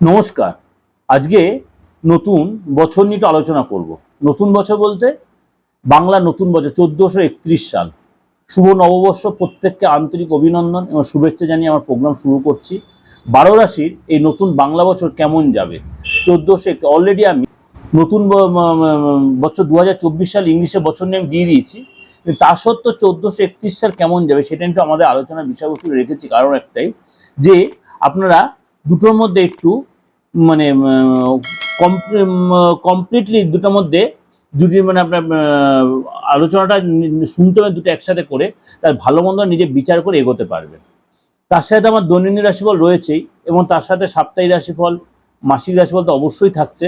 নমস্কার। আজকে নতুন বছর নিয়ে আলোচনা করব। নতুন বছর বলতে বাংলা নতুন বছর, চোদ্দোশো একত্রিশ সাল। শুভ নববর্ষ, প্রত্যেককে আন্তরিক অভিনন্দন এবং শুভেচ্ছা জানিয়ে আমার প্রোগ্রাম শুরু করছি। বারো রাশির এই নতুন বাংলা বছর কেমন যাবে? চোদ্দোশো অলরেডি আমি নতুন বছর দু হাজার চব্বিশ সাল ইংলিশে বছর নিয়ে আমি দিয়ে দিয়েছি। তা সত্ত্বেও চোদ্দোশো একত্রিশ সাল কেমন যাবে সেটা একটু আমাদের আলোচনার বিষয়বস্তু রেখেছি। কারণ একটাই যে আপনারা দুটোর মধ্যে একটু মানে কমপ্লিটলি দুটোর মধ্যে, দুটি মানে আপনার আলোচনাটা শুনতে হবে দুটো একসাথে করে, তার ভালো মন্দ নিজে বিচার করে এগোতে পারবেন তার সাথে আমার দৈনন্দিন রাশিফল রয়েছেই, এবং তার সাথে সাপ্তাহিক রাশিফল, মাসিক রাশিফল তো অবশ্যই থাকছে।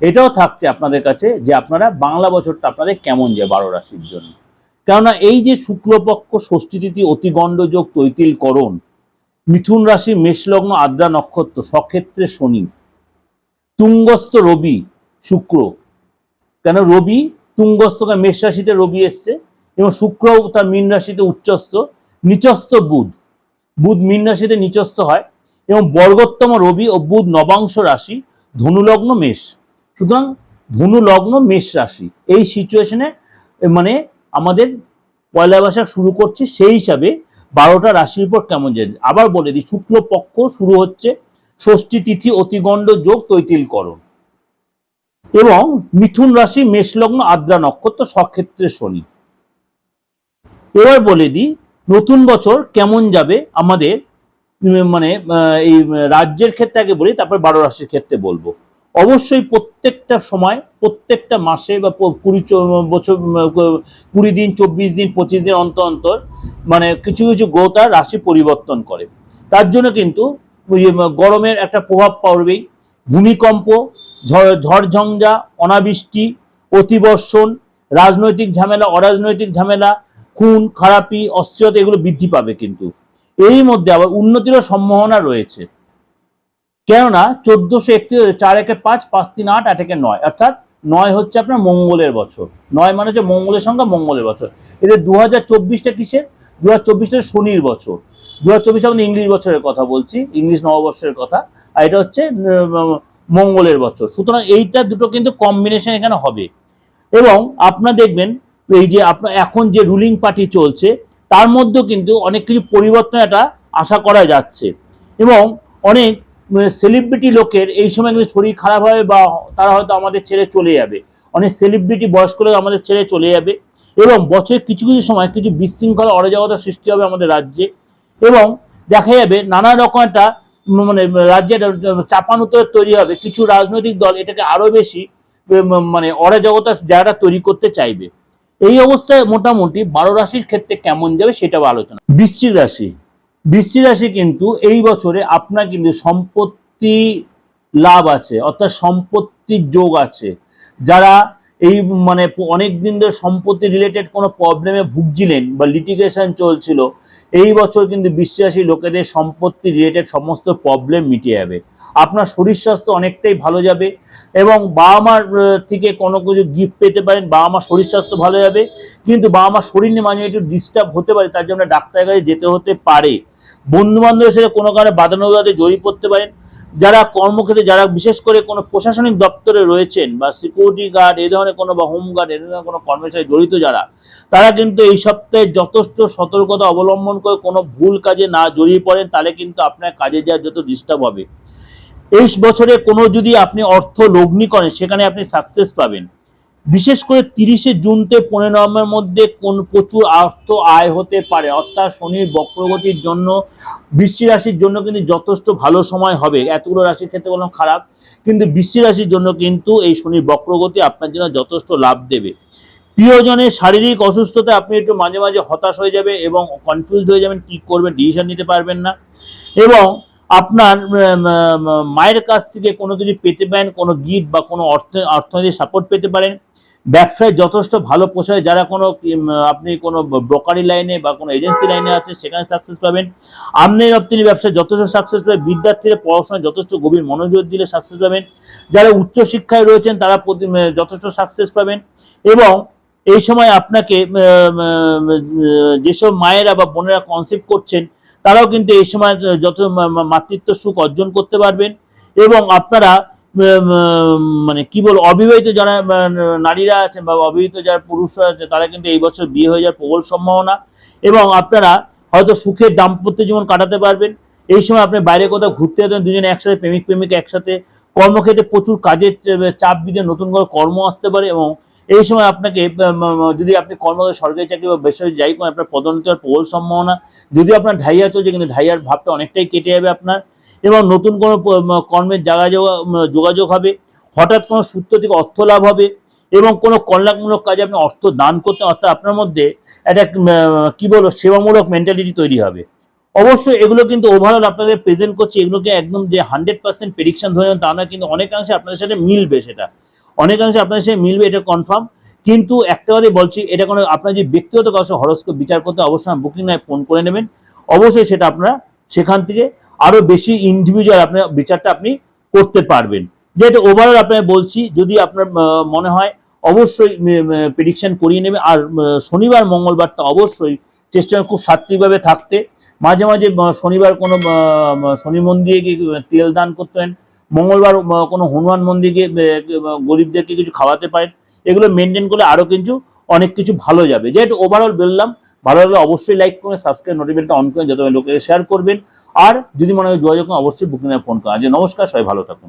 এটাও থাকছে আপনাদের কাছে যে আপনারা বাংলা বছরটা আপনাদের কেমন যায় বারো রাশির জন্য। কেননা এই যে শুক্লপক্ষ, ষষ্ঠী তিথি, অতিগণ্ডযোগ তৈতিলকরণ মিথুন রাশি, মেষলগ্ন, আদ্রা নক্ষত্র, সক্ষেত্রে শনি। তুঙ্গস্থ রবি শুক্র। কেন রবি? তুঙ্গস্থকে মেষ রাশিতে রবি এসছে এবং শুক্র তার মীন রাশিতে উচ্চস্থ, নিচস্থ বুধ। বুধ মীন রাশিতে নিচস্থ হয় এবং বর্গোত্তম রবি ও বুধ নবাংশ রাশি ধনুলগ্ন মেষ। সুতরাং ধনুলগ্ন মেষ রাশি। এই সিচুয়েশনে মানে আমাদের পয়লা বৈশাখ শুরু করছি সেই হিসাবে বারোটা রাশির উপর কেমন যায়? আবার বলে দিই শুক্ল পক্ষ শুরু হচ্ছে ষষ্ঠী তিথি অতিগণ্ড যোগ তৈতিলকরণ। এবং মিথুন রাশি, মেষলগ্ন, আদ্রা নক্ষত্র সক্ষেত্রে শনি। এবার বলে দিই, নতুন বছর কেমন যাবে? আমাদের মানে এই রাজ্যের ক্ষেত্রে আগে বলি, তারপর বারো রাশির ক্ষেত্রে বলব। অবশ্যই প্রত্যেকটা সময়, প্রত্যেকটা মাসে বা কুড়ি বছর কুড়ি দিন, চব্বিশ দিন, পঁচিশ দিন অন্তর অন্তর মানে কিছু কিছু তার রাশি পরিবর্তন করে। তার জন্য কিন্তু গরমের একটা প্রভাব পড়বেই। ভূমিকম্প, ঝড়, ঝড়ঝঞ্ঝা, অনাবৃষ্টি, অতিবর্ষণ, রাজনৈতিক ঝামেলা, অরাজনৈতিক ঝামেলা, খুন, খারাপি, অস্থিরতা এগুলো বৃদ্ধি পাবে কিন্তু। এরই মধ্যে আবার উন্নতিরও সম্ভাবনা রয়েছে। কেননা চোদ্দশো একটি চার একে পাঁচ পাঁচ তিন আট আট একে নয়। অর্থাৎ নয় হচ্ছে আপনার মঙ্গলের বছর। নয় মানে হচ্ছে মঙ্গলের সংখ্যা মঙ্গলের বছর। এদের দু হাজার চব্বিশটা কিসের? দু হাজার চব্বিশটা শনির বছর। দু হাজার চব্বিশ আমাদের ইংলিশ বছরের কথা বলছি, ইংলিশ নববর্ষের কথা। আর এটা হচ্ছে মঙ্গলের বছর। সুতরাং এইটা দুটো কিন্তু কম্বিনেশন এখানে হবে। এবং আপনার দেখবেন, এই যে আপনার এখন যে রুলিং পার্টি চলছে, তার মধ্যেও কিন্তু অনেক কিছু পরিবর্তন এটা আশা করা যাচ্ছে। এবং অনেক সেলিব্রিটি লোকের এই সময় কিন্তু শরীর খারাপ হবে বা তারা হয়তো আমাদের ছেড়ে চলে যাবে। অনেক সেলিব্রিটি বয়স্ক লোক আমাদের ছেড়ে চলে যাবে। এবং বছরের কিছু কিছু সময় কিছু বিশৃঙ্খলা অরাজকতা সৃষ্টি হবে আমাদের রাজ্যে। এবং দেখা যাবে নানা রকম একটা মানে রাজ্যের চাপানুতর তৈরি হবে। কিছু রাজনৈতিক দল এটাকে আরও বেশি মানে অরাজকতার জায়গাটা তৈরি করতে চাইবে। এই অবস্থায় মোটামুটি বারো রাশির ক্ষেত্রে কেমন যাবে সেটাও আলোচনা। বৃশ্চিক রাশি। বৃশ্চিক রাশি কিন্তু এই বছরে আপনার কিন্তু সম্পত্তি লাভ আছে, অর্থাৎ সম্পত্তির যোগ আছে। যারা এই মানে অনেক দিন ধরে সম্পত্তি রিলেটেড কোনো প্রবলেমে ভুগছিলেন বা লিটিগেশন চলছিল এই বছর কিন্তু বিশ্বাসী লোকেদের সম্পত্তি রিলেটেড সমস্ত প্রবলেম মিটে যাবে। আপনার শরীর স্বাস্থ্য অনেকটাই ভালো যাবে এবং বাবা মার থেকে কোনো কিছু গিফট পেতে পারেন, বাবা মার শরীর স্বাস্থ্য ভালো যাবে, কিন্তু বাবা মার শরীর নিয়ে মাঝে একটু ডিস্টার্ব হতে পারে, তার জন্য ডাক্তারের কাছে যেতে হতে পারে। বন্ধু বান্ধবের সাথে কোনো কারণে বাদানুবাদে জড়িয়ে পড়তে পারেন যারা কর্মক্ষেত্রে, যারা বিশেষ করে কোনো প্রশাসনিক দপ্তরে রয়েছেন বা সিকিউরিটি গার্ড এ ধরনের কোনো বা হোম গার্ড এ ধরনের কোনো কর্মচারী জড়িত যারা, তারা কিন্তু এই সপ্তাহে যথেষ্ট সতর্কতা অবলম্বন করে কোনো ভুল কাজে না জড়িয়ে পড়েন, তাহলে কিন্তু আপনার কাজে যাওয়ার যত ডিস্টার্ব হবে। এই বছরে কোনো যদি আপনি অর্থ লগ্নি করেন, সেখানে আপনি সাকসেস পাবেন। বিশেষ করে তিরিশে জুন থেকে পনেরো নভেম্বরের মধ্যে কোন প্রচুর অর্থ আয় হতে পারে, অর্থাৎ শনির বক্রগতির জন্য বৃষ্টি রাশির জন্য কিন্তু যথেষ্ট ভালো সময় হবে। এতগুলো রাশির ক্ষেত্রে কোনো খারাপ, কিন্তু বৃষ্টি রাশির জন্য কিন্তু এই শনির বক্রগতি আপনার জন্য যথেষ্ট লাভ দেবে। প্রিয়জনের শারীরিক অসুস্থতা আপনি একটু মাঝে মাঝে হতাশ হয়ে যাবে এবং কনফিউজড হয়ে যাবেন, কি করবেন ডিসিশন নিতে পারবেন না। এবং আপনার মায়ের কাছ থেকে কোনো কিছু পেতে পারেন, কোনো গিফট বা কোনো অর্থ, অর্থনৈতিক সাপোর্ট পেতে পারেন। ব্যবসায় যথেষ্ট ভালো পোষায় যারা কোনো আপনি কোনো ব্রোকারি লাইনে বা কোনো এজেন্সি লাইনে আছে, সেখানে সাকসেস পাবেন। আমদানি রপ্তানি ব্যবসায় যথেষ্ট সাকসেস পাবেন। বিদ্যার্থীরা পড়াশোনায় যথেষ্ট গভীর মনোযোগ দিলে সাকসেস পাবেন। যারা উচ্চশিক্ষায় রয়েছেন, তারা যথেষ্ট সাকসেস পাবেন। এবং এই সময় আপনাকে যেসব মায়েরা বা বোনেরা কনসেপ্ট করছেন, তারাও কিন্তু এই সময় যত মাতৃত্ব সুখ অর্জন করতে পারবেন। এবং আপনারা মানে কি বল অবিবাহিত যারা নারীরা আছেন বা অবিবাহিত যারা পুরুষরা আছে তারা কিন্তু এই বছর বিয়ে হয়ে যাওয়ার প্রবল সম্ভাবনা এবং আপনারা হয়তো সুখের দাম্পত্য জীবন কাটাতে পারবেন। এই সময় আপনি বাইরে কোথাও ঘুরতে যেতেন দুজনে একসাথে, প্রেমিক প্রেমিক একসাথে, কর্মক্ষেত্রে প্রচুর কাজের চাপ বিধে নতুন করে কর্ম আসতে পারে এবং এই সময় আপনাকে যদি আপনি কর্ম সরকারি চাকরি বা বেসরকারি যাই করেন, আপনার পদোন্নতি হওয়ার প্রবল সম্ভাবনা। যদি আপনার ঢাইয়া চলছে, কিন্তু ঢাইয়ার ভাবটা অনেকটাই কেটে যাবে আপনার। এবং নতুন কোনো কর্মের জায়গা যোগা- উম, যোগাযোগ হবে হঠাৎ কোনো সূত্র থেকে অর্থ লাভ হবে এবং কোনো কল্যাণমূলক কাজে আপনি অর্থ দান করতে অর্থাৎ আপনার মধ্যে একটা কী বলব সেবামূলক মেন্টালিটি তৈরি হবে। অবশ্যই এগুলো কিন্তু ওভারঅল আপনাদের প্রেজেন্ট করছি এগুলোকে একদম যে হান্ড্রেড পার্সেন্ট প্রেডিকশন ধরে তা না কিন্তু অনেকাংশে আপনাদের সাথে মিলবে সেটা। অনেকাংশে আপনাদের সাথে মিলবে এটা কনফার্ম কিন্তু একটা কথাই বলছি এটা কোনো আপনার যে ব্যক্তিগত কাছে হরস্কোপ বিচার করতে অবশ্যই বুকিং নয় ফোন করে নেবেন। অবশ্যই সেটা আপনারা সেখান থেকে আরও বেশি ইন্ডিভিজুয়াল আপনার বিচারটা আপনি করতে পারবেন। যেটা ওভারঅল আপনার বলছি, যদি আপনার মনে হয় অবশ্যই প্রেডিকশন করিয়ে নেবে। আর শনিবার মঙ্গলবারটা অবশ্যই চেষ্টা খুব সাত্বিকভাবে থাকতে। মাঝে মাঝে শনিবার কোনো শনি মন্দিরে গিয়ে তেল দান করতে পারেন। মঙ্গলবার কোনো হনুমান মন্দিরে গরিবদেরকে কিছু খাওয়াতে পারেন। এগুলো মেনটেন করলে আরও কিছু অনেক কিছু ভালো যাবে। যেহেতু ওভারঅল বললাম, ভালো লাগলে অবশ্যই লাইক করবেন সাবস্ক্রাইব নোটিফিকেশনটা অন করে যত লোকের শেয়ার করবেন। আর যদি মনে হয় যোগাযোগ অবশ্যই বুকিং ফোন করা যে নমস্কার সবাই ভালো থাকুন।